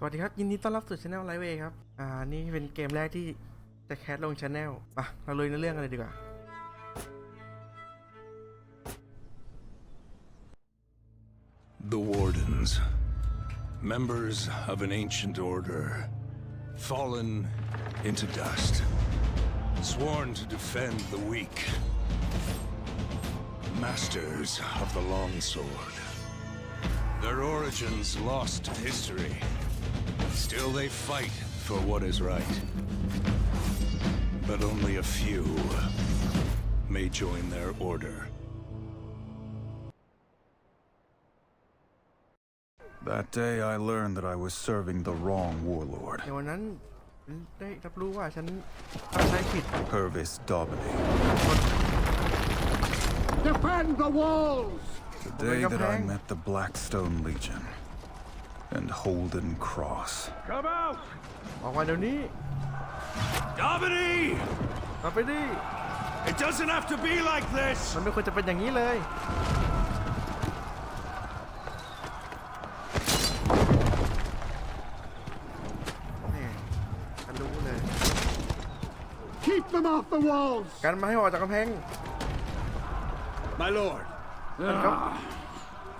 สวัสดีครับ ยินดีต้อนรับสู่ช anel ไลฟ์เวครับ อ่า นี่เป็นเกมแรกที่จะแคสลงช anel ป่ะ เราเลยในเรื่องกันเลยดีกว่า The Wardens, members of an ancient order, fallen into dust, sworn to defend the weak, masters of the longsword. Their origins lost to history. Still, they fight for what is right. But only a few may join their order. That day I learned that I was serving the wrong warlord, ในวันนั้นฉันได้รับรู้ว่าฉันทำได้ผิด Purvis Daubeny. Defend the walls! The day that I Bang. met the Blackstone Legion And Holden Cross. Come out! ออกมาเดี๋ยวนี้ Domini! กลับไปดิ It doesn't have to be like this! มันไม่ควรจะเป็นอย่างนี้เลยแหม่ฉันรู้เลย Keep them off the walls! กันมาให้ออกจากกำแพง My lord! Ah,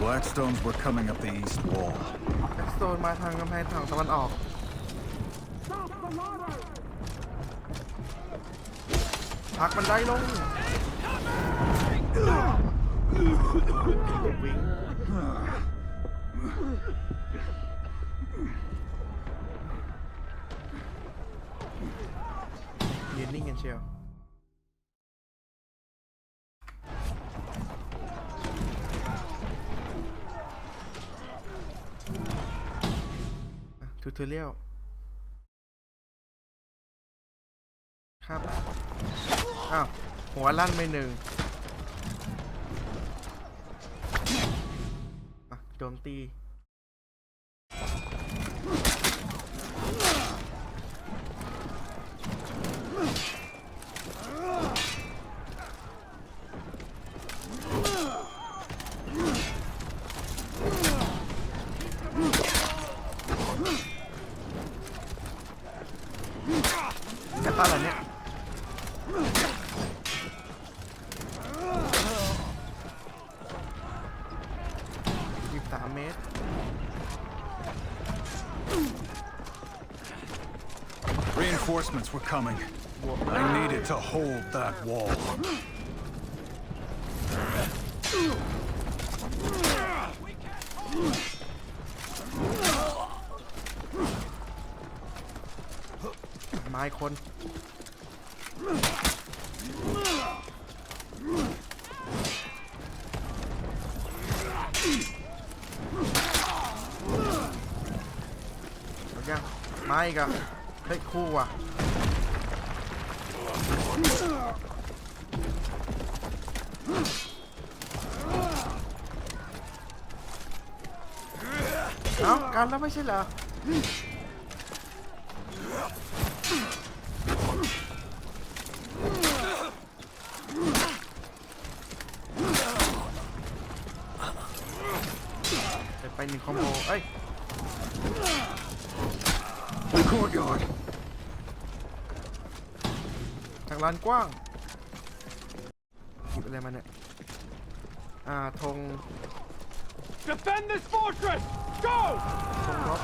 Blackstones were coming up the east wall. ำแบ็กสโตนมาทางกำแพงฝั่งตะวันออก พักบันได้ลง วิ่ง ยืนนิ่งกันเชียว ทูทอเรียลครับ อ้าว หัวลั่นไปหนึ่งโจมตี จะต้านอะไรเนี่ย ยี่สามเมตร Reinforcements were coming. I needed to hold that wall. ไม้คนเอายังไม้อีกอะ เฮ้ยคู่ว่ะเอ้ากันแล้วไม่ใช่เหรอไปไปหนึ่งคอมโบเอ้ย courtyard. ทางลานกว้างหยิบอะไรมาเนี่ย อ่าธง Defend this fortress! Go! ธงรบ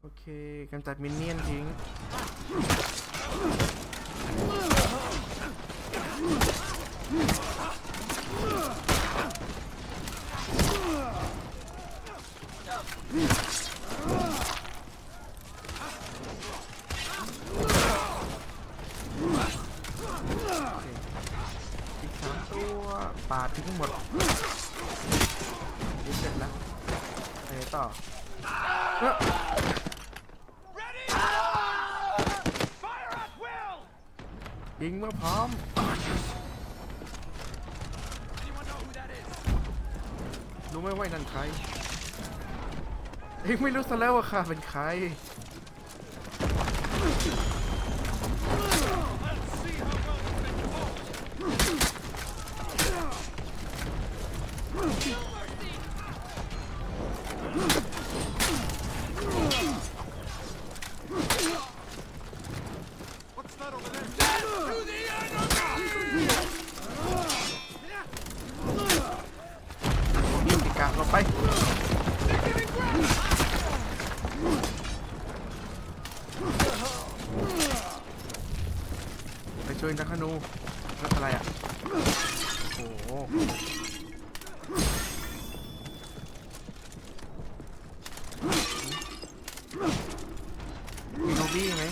โอเคกำจัดมินเนี่ยนทิ้ง อีกสามตัว ปาด ทิ้งหมดนี่เสร็จแล้วไปไหนต่อเอ้อ Fire at will! ยิงเมื่อพร้อม Anyone know who that is? รู้ไหมว่านั่นใครเองไม่รู้ซะแล้วว่าข้าเป็นใคร ปช่วยนักธนูนักอะไรอะ โอ้โหมีลูบี้ไหม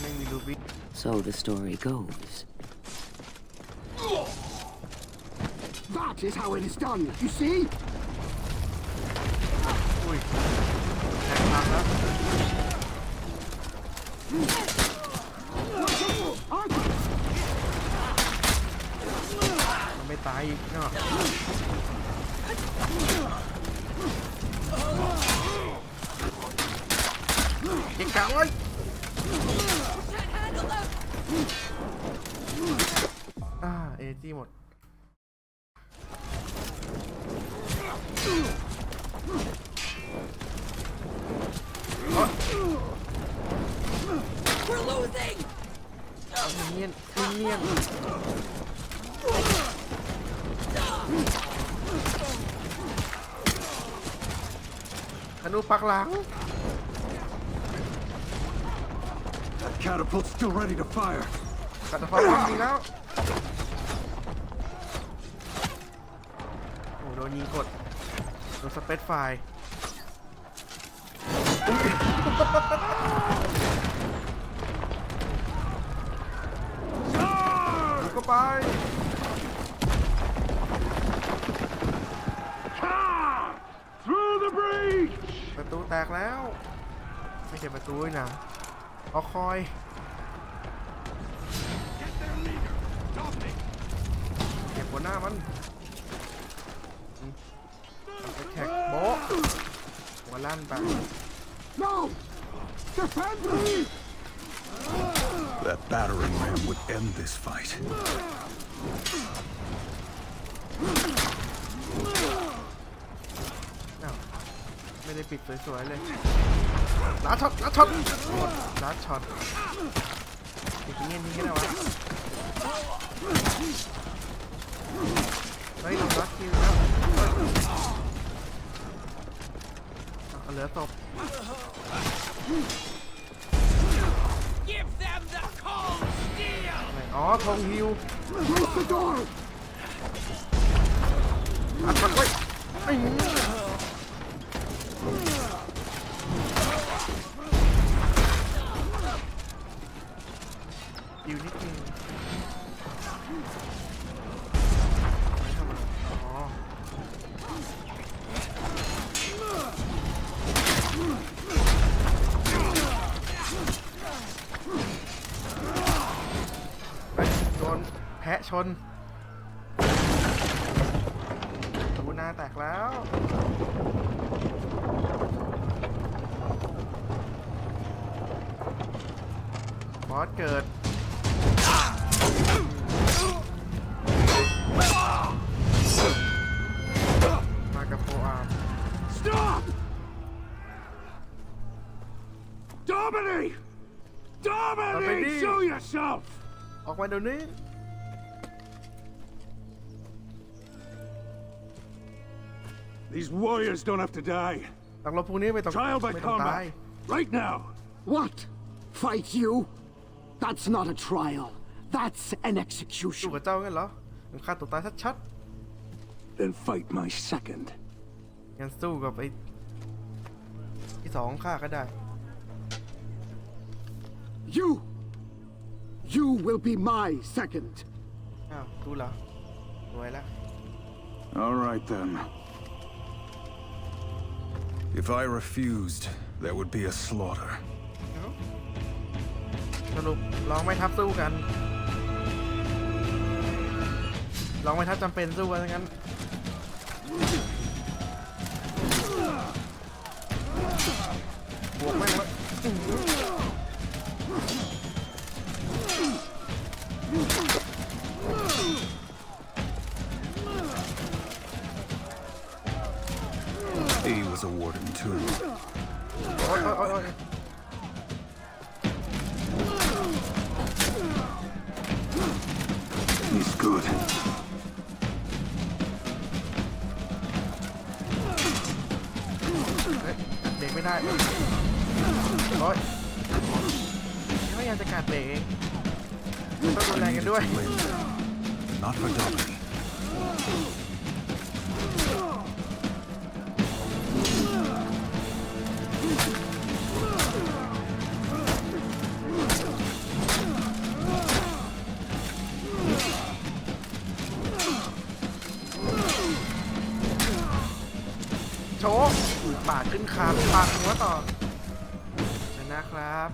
ไม่มีลูบี้ So the story goes. That is how it is done, you see? อุ้ยแทงทางแล้ว ไม่ตายอีกเนาะเก่งกะเลยอ่าเอจีหมด We're losing! เนียนคือเนียน ธนูปักหลัง That catapult's still ready to fire. กัดความร้อนจริงแล้ว โอ้โดนยิงกดโดนสเปซไฟร์ยิงเข้าไป Through the breach! ประตู แตกแล้ว ไม่เห็นประตูนะเอาคอยเก็บหัวหน้ามันไปแท็กโบหัวลั่นไป That battering ram would end this fight. อ้าวไม่ได้ปิดสวยๆเลยลัดช็อตลัดช็อตหมดลัดช็อตอีกทีนี้ทิ้งก็ได้วะเฮ้ยลงลัดคิวแล้วเฮ้ยเอาเหลือตบ Give them the cold steel! ไหนอ๋อธงฮิว Close the door! อัดมันไว้ไอ้นี่ อยู่นิดนึงโดนแพะชน อสเกิด มากับโฟอาร์ม Stop! Dominic! Dominic! Dominic! Show yourself! ออกมาเดี๋ยวนี้ These warriors don't have to die. ตักลบพวกนี้ไม่ต้อง Trial by ไม่ต้องตาย combat. Right now. What? Fight you? That's not a trial. That's an สู้ execution. กับเจ้างั้นเหรอมันฆ่าตัวตายชัด Then fight my second. ๆงั้นสู้กับไอ้ที่สองฆ่าก็ได้ You! You will be my second. อ้าวดูเหรอรวยแล้ว All right then. If I refused, there would be a slaughter. นุกลองไม่ทับสู้กัน ลองไม่ทับจำเป็นสู้กันงั้นบวกแม่งแล้ว กไม่ได้โอ๊ยไม่ยังจะกัดเบรกเองต้องดูแลกันด้วย Not for Dobby. Chỗ โชว์ ปาดขึ้นคางปาดหัวต่อชนะครับ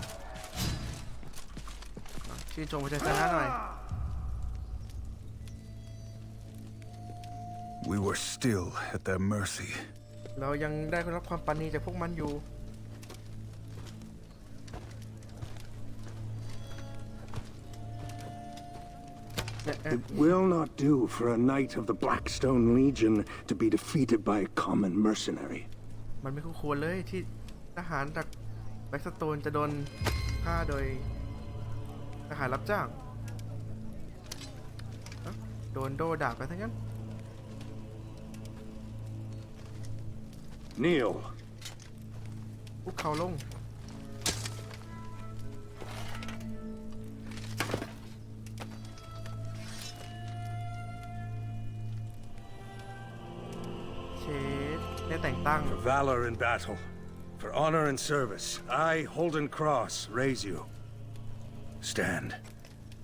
ชื่นชมประชาชนะหน่อย We were still at their mercy. เรายังได้รับความปรานีจากพวกมันอยู่เนี่ยเอ๊ะ It will not do for a knight of the Blackstone Legion to be defeated by a common mercenary. มันไม่คู่ควรเลยที่ทหารจากแบ็กสโตนจะโดนฆ่าโดยทหารรับจ้างเอ้าโดนโดดาบไปทั้งนั้น Kneel. คุกเข่าลง valor in battle, for honor and service, I, Holden Cross, raise you. Stand.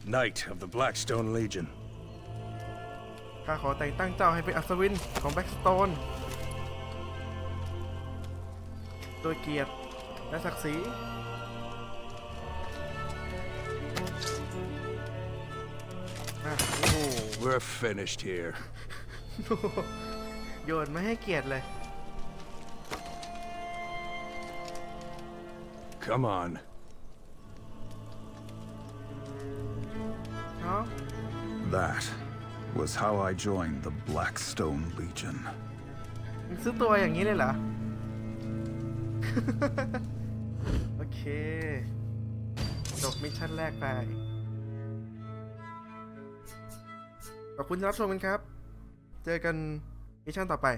Knight of the Blackstone Legion. ข้าขอแต่งตั้งเจ้าให้เป็นอัศวินของแบ็กสโตนโดยเกียรติและศักดิ์ศรีอ่ะโอ้โห We're finished here. โยนไม่ให้เกียรติเลย Come on. เนาะ That was how I joined the Blackstone Legion. มึงซื้อตัวอย่างนี้เลยเหรอ โอเค จบมิชชั่นแรกไป ขอบคุณที่รับชมกันครับ เจอกันมิชชั่นต่อไป